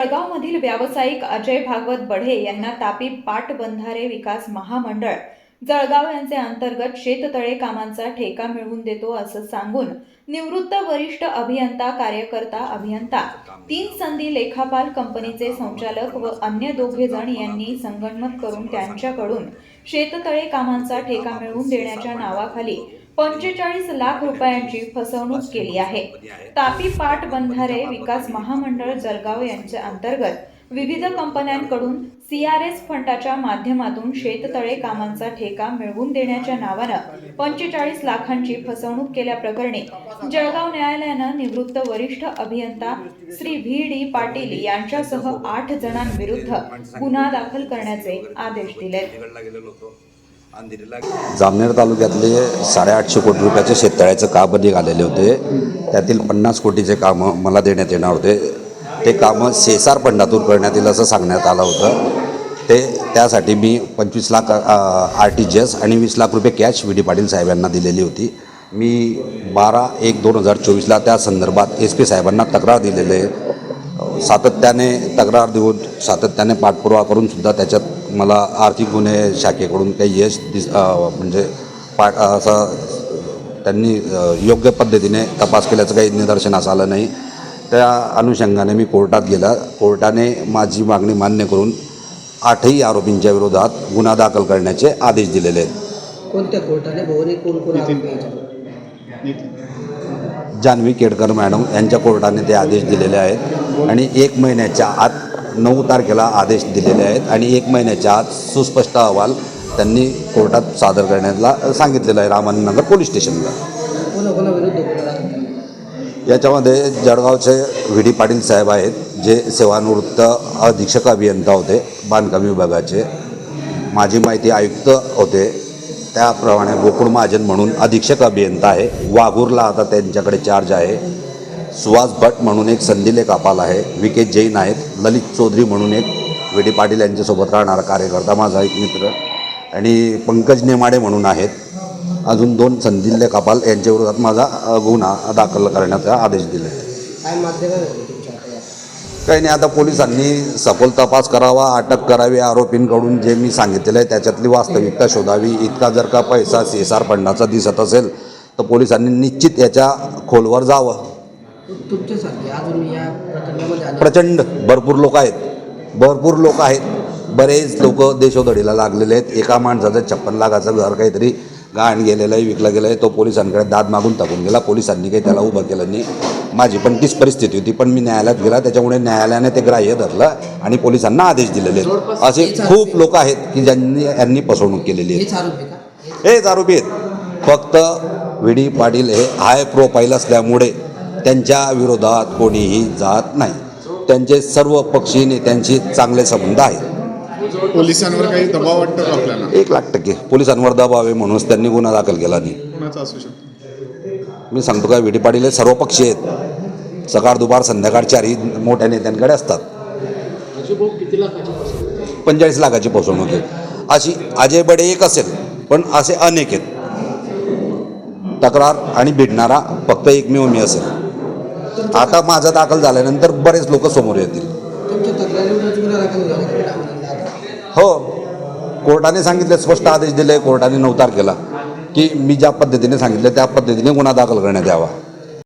जळगावमधील व्यावसायिक अजय भागवत बढे यांना तापी पाटबंधारे विकास महामंडळ. जळगाव यांचे अंतर्गत शेततळे कामांचा ठेका मिळवून देतो असं सांगून निवृत्त वरिष्ठ अभियंता कार्यकर्ता अभियंता तीन संधी लेखापाल कंपनीचे संचालक व अन्य दोघे जण यांनी संगणमत करून त्यांच्याकडून शेततळे कामांचा ठेका मिळवून देण्याच्या नावाखाली पंचेचाळीस लाख रुपयांची फसवणूक केली आहे. तापी पाट बंधारे विकास महामंडळ जळगाव यांच्या अंतर्गत विविध कंपन्यांकडून सी आर एस फंडाच्या माध्यमातून शेततळे कामांचा ठेका मिळवून देण्याच्या नावानं पंचेचाळीस लाखांची फसवणूक केल्याप्रकरणी जळगाव न्यायालयानं निवृत्त वरिष्ठ अभियंता श्री व्ही डी पाटील यांच्यासह आठ जणांविरुद्ध गुन्हा दाखल करण्याचे आदेश दिले. जामनेर तालुक्यातले साडेआठशे कोटी रुपयाचे शेततळ्याचं काम निघालेले होते. त्यातील पन्नास कोटीचे कामं मला देण्यात येणार होते. ते कामं सेसार फंडातून करण्यात येईल असं सांगण्यात आलं होतं. ते त्यासाठी मी पंचवीस lakh R T G S आणि वीस लाख रुपये कॅश व्ही डी पाटील साहेबांना दिलेली होती. मी बारा एक दोन हजार चोवीसला त्या संदर्भात एस पी साहेबांना तक्रार दिलेली आहे. सातत्याने तक्रार देऊन सातत्याने पाठपुरावा करून सुद्धा त्याच्यात मला आर्थिक गुन्हे शाखेकडून काही यश दिस म्हणजे पाठ असं त्यांनी योग्य पद्धतीने तपास केल्याचं काही निदर्शनास आलं नाही. त्या अनुषंगाने मी कोर्टात गेला. कोर्टाने माझी मागणी मान्य करून आठही आरोपींच्या विरोधात गुन्हा दाखल करण्याचे आदेश दिलेले आहेत. कोणत्या कोर्टाने? भवनी कोण कोण? जान्हवी केडकर मॅडम यांच्या कोर्टाने ते आदेश दिलेले आहेत. आणि एक महिन्याच्या आत नऊ तारखेला आदेश दिलेले आहेत आणि एक महिन्याच्या आत सुस्पष्ट अहवाल त्यांनी कोर्टात सादर करण्याला सांगितलेला आहे रामानगर पोलीस स्टेशनला. याच्यामध्ये जळगावचे व्ही डी पाटील साहेब आहेत जे सेवानिवृत्त अधीक्षक अभियंता होते बांधकाम विभागाचे. माजी माहिती आयुक्त होते. त्याप्रमाणे गोकुळ महाजन म्हणून अधीक्षक अभियंता आहे. वाघूरला आता त्यांच्याकडे चार्ज आहे. सुहास भट म्हणून एक संदिले कापाल आहे. विके जैन आहेत ललित चौधरी म्हणून एक व्ही डी पाटील यांच्यासोबत राहणारा कार्यकर्ता माझा एक मित्र. आणि पंकज नेमाडे म्हणून आहेत. अजून दोन संदिल्य कपाल यांच्या विरोधात माझा गुन्हा दाखल करण्याचा आदेश दिले? काही नाही आता पोलिसांनी सखोल तपास करावा अटक करावी आरोपींकडून जे मी सांगितलेलं आहे त्याच्यातली वास्तविकता शोधावी. इतका जर का पैसा सीएसआर फंडाचा दिसत असेल तर पोलिसांनी निश्चित याच्या खोलवर जावं. तुमच्यासारखे. अजून या प्रकरणामध्ये आले प्रचंड भरपूर लोक आहेत. भरपूर लोक आहेत. बरेच लोक देशोधडीला लागलेले आहेत. एका माणसाचं छप्पन लाखाचं घर काहीतरी गहाण गेलेलं आहे विकलं गेलं आहे तो पोलिसांकडे दाद मागून टाकून गेला. पोलिसांनी काही त्याला उभं केलं नाही. माझी पण तीच परिस्थिती होती पण मी न्यायालयात गेला. त्याच्यामुळे न्यायालयाने ते ग्राह्य धरलं आणि पोलिसांना आदेश दिलेले आहेत. असे खूप लोक आहेत की ज्यांनी यांनी फसवणूक केलेली आहे हेच आरोपी का? हे- हेच आरोपी आहेत. फक्त व्ही डी पाटील हे हाय प्रोफाईल असल्यामुळे त्यांच्या विरोधात कोणीही जात नाही. त्यांचे सर्व पक्षी नेत्यांशी चांगले संबंध आहेत. पोलिसांवर काही दबाव वाटतो का आपल्याला? एक लाख टक्के. पोलिसांवर दबाव आहे म्हणूनच त्यांनी गुन्हा दाखल केला नाही. कोणाचा असू शकतो? मी सांगतो का व्ही डी पाटील हे सर्व पक्षी आहेत. सकाळ दुपार संध्याकाळ चारही मोठ्या नेत्यांकडे असतात. पंचेचाळीस लाखाची फसवणूक आहे अशी अजय बडे एक असेल पण असे अनेक आहेत. तक्रार आणि भिडणारा फक्त एकमेव मी असेल. आता माझा दाखल झाल्यानंतर बरेच लोक समोर येतील? हो. कोर्टाने सांगितले स्पष्ट आदेश दिले कोर्टाने नऊ तारखेला की मी ज्या पद्धतीने सांगितले त्या पद्धतीने गुन्हा दाखल करण्यात यावा.